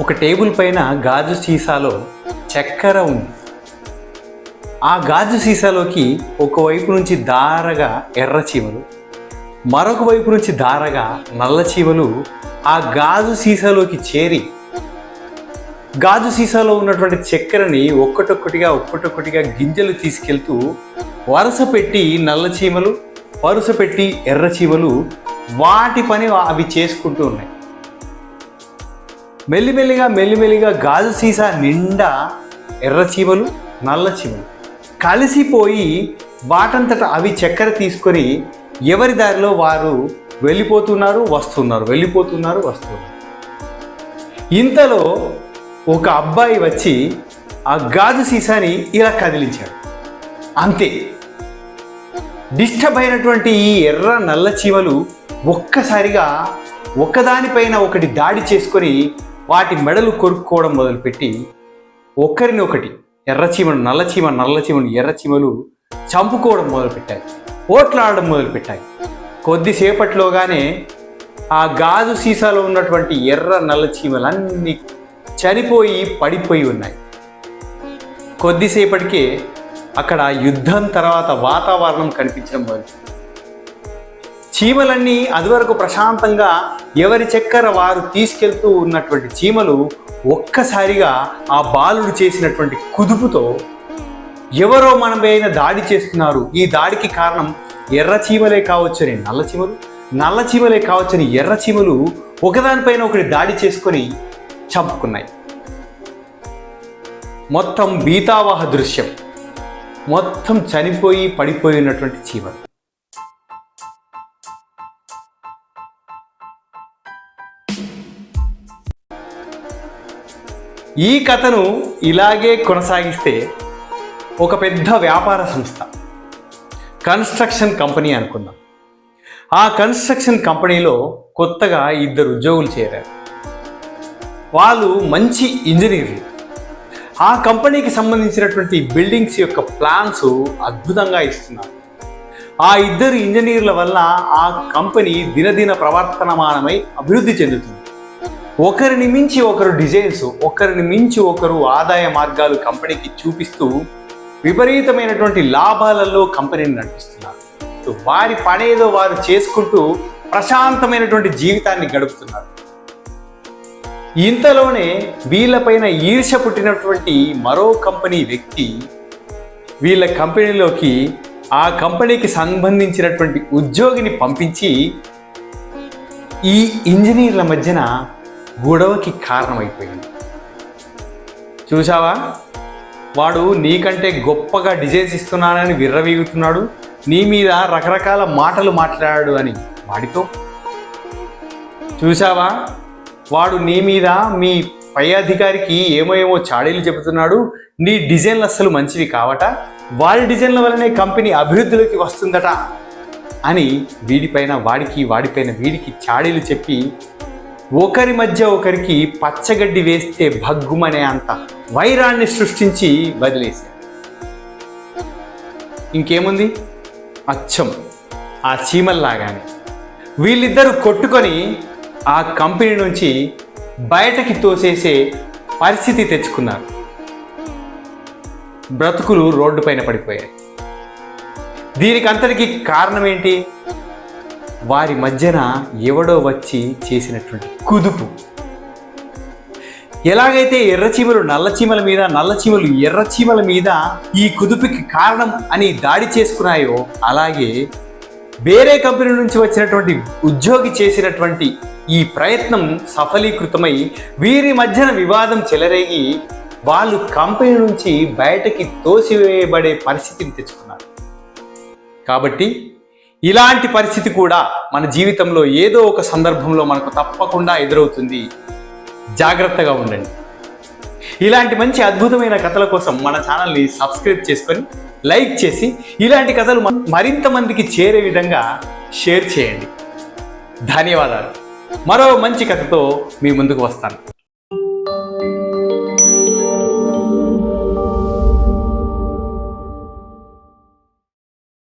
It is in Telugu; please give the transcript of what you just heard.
ఒక టేబుల్ పైన గాజు సీసాలో చక్కెర ఉంది. ఆ గాజు సీసాలోకి ఒకవైపు నుంచి దారగా ఎర్ర చీమలు మరొక వైపు నుంచి దారగా నల్ల చీమలు ఆ గాజు సీసాలోకి చేరి గాజు సీసాలో ఉన్నటువంటి చక్కెరని ఒక్కటొక్కటిగా ఒక్కటొక్కటిగా గింజలు తీసుకెళ్తూ వరుస పెట్టి నల్ల చీమలు వరుస పెట్టి ఎర్ర చీమలు వాటి పని అవి చేసుకుంటూ ఉన్నాయి. మెల్లిమెల్లిగా మెల్లిమెల్లిగా గాజు సీసా నిండా ఎర్ర చీమలు నల్ల చీమలు. కలిసిపోయి వాటంతట అవి చక్కెర తీసుకొని ఎవరి దారిలో వారు వెళ్ళిపోతున్నారు వస్తున్నారు. వెళ్ళిపోతున్నారు వస్తున్నారు. ఇంతలో ఒక అబ్బాయి వచ్చి ఆ గాజు సీసాని ఇలా కదిలించాడు. అంతే. డిస్టర్బ్ అయినటువంటి ఈ ఎర్ర నల్ల చీమలు ఒక్కసారిగా ఒకదానిపైన ఒకటి దాడి చేసుకొని వాటి మెడలు కొరుక్కోవడం మొదలుపెట్టి ఒకరిని ఒకటి ఎర్రచీమను నల్లచీమ నల్లచీమను ఎర్రచీమలు చంపుకోవడం మొదలుపెట్టాయి. ఓట్లాడడం మొదలుపెట్టాయి. కొద్దిసేపట్లోగానే ఆ గాజు సీసాలో ఉన్నటువంటి ఎర్ర నల్లచీమలన్నీ చనిపోయి పడిపోయి ఉన్నాయి. కొద్దిసేపటికే అక్కడ యుద్ధం తర్వాత వాతావరణం కనిపించడం మొదలు చీమలన్నీ అదివరకు ప్రశాంతంగా ఎవరి చక్కెర వారు తీసుకెళ్తూ ఉన్నటువంటి చీమలు ఒక్కసారిగా ఆ బాలుడు చేసినటువంటి కుదుపుతో ఎవరో మన పైన దాడి చేస్తున్నారు. ఈ దాడికి కారణం ఎర్ర చీమలే కావచ్చని నల్ల చీమలు నల్ల చీమలే కావచ్చని ఎర్ర చీమలు ఒకదానిపైన ఒకటి దాడి చేసుకొని చంపుకున్నాయి. మొత్తం బీతావాహ దృశ్యం. మొత్తం చనిపోయి పడిపోయినటువంటి చీమలు. ఈ కథను ఇలాగే కొనసాగిస్తే ఒక పెద్ద వ్యాపార సంస్థ కన్స్ట్రక్షన్ కంపెనీ అనుకుందాం. ఆ కన్స్ట్రక్షన్ కంపెనీలో కొత్తగా ఇద్దరు ఉద్యోగులు చేరారు. వాళ్ళు మంచి ఇంజనీర్లు. ఆ కంపెనీకి సంబంధించినటువంటి బిల్డింగ్స్ యొక్క ప్లాన్స్ అద్భుతంగా ఇస్తున్నారు. ఆ ఇద్దరు ఇంజనీర్ల వల్ల ఆ కంపెనీ దినదిన ప్రవర్తనమానమై అభివృద్ధి చెందుతుంది. ఒకరిని మించి ఒకరు డిజైన్స్ ఒకరిని మించి ఒకరు ఆదాయ మార్గాలు కంపెనీకి చూపిస్తూ విపరీతమైనటువంటి లాభాలలో కంపెనీని నడిపిస్తున్నారు. వారి పనేదో వారు చేసుకుంటూ ప్రశాంతమైనటువంటి జీవితాన్ని గడుపుతున్నారు. ఇంతలోనే వీళ్ళపైన ఈర్ష పుట్టినటువంటి మరో కంపెనీ వ్యక్తి వీళ్ళ కంపెనీలోకి ఆ కంపెనీకి సంబంధించినటువంటి ఉద్యోగిని పంపించి ఈ ఇంజనీర్ల మధ్యన గొడవకి కారణమైపోయింది. చూసావా వాడు నీకంటే గొప్పగా డిజైన్స్ ఇస్తున్నానని విర్రవీగుతున్నాడు నీ మీద రకరకాల మాటలు మాట్లాడాడు అని వాడితో. చూసావా వాడు నీ మీద మీ పై అధికారికి ఏమో చాడీలు చెబుతున్నాడు నీ డిజైన్లు అస్సలు మంచివి కావట వారి డిజైన్ల వల్లనే కంపెనీ అభివృద్ధిలోకి వస్తుందట అని వీడిపైన వాడికి వాడిపైన వీడికి చాడీలు చెప్పి ఒకరి మధ్య ఒకరికి పచ్చగడ్డి వేస్తే భగ్గుమనే అంత వైరాన్ని సృష్టించి వదిలేశారు. ఇంకేముంది? అచ్చం. ఆ చీమల్లాగానే. వీళ్ళిద్దరూ కొట్టుకొని ఆ కంపెనీ నుంచి బయటకి తోసేసే పరిస్థితి తెచ్చుకున్నారు. బ్రతుకులు రోడ్డు పైన పడిపోయాయి. దీనికి అంతటికీ కారణం ఏంటి వారి మధ్యన ఎవడో వచ్చి చేసినటువంటి కుదుపు. ఎలాగైతే ఎర్రచీమలు నల్లచీమల మీద నల్లచీమలు ఎర్రచీమల మీద ఈ కుదుపుకి కారణం అని దాడి చేసుకున్నాయో అలాగే వేరే కంపెనీ నుంచి వచ్చినటువంటి ఉద్యోగి చేసినటువంటి ఈ ప్రయత్నం సఫలీకృతమై వీరి మధ్యన వివాదం చెలరేగి వాళ్ళు కంపెనీ నుంచి బయటకి తోసివేయబడే పరిస్థితిని తెచ్చుకున్నారు. కాబట్టి ఇలాంటి పరిస్థితి కూడా మన జీవితంలో ఏదో ఒక సందర్భంలో మనకు తప్పకుండా ఎదురవుతుంది. జాగ్రత్తగా ఉండండి. ఇలాంటి మంచి అద్భుతమైన కథల కోసం మన ఛానల్ని సబ్స్క్రైబ్ చేసుకొని లైక్ చేసి ఇలాంటి కథలు మరింత మందికి చేరే విధంగా షేర్ చేయండి. ధన్యవాదాలు. మరో మంచి కథతో మీ ముందుకు వస్తాను.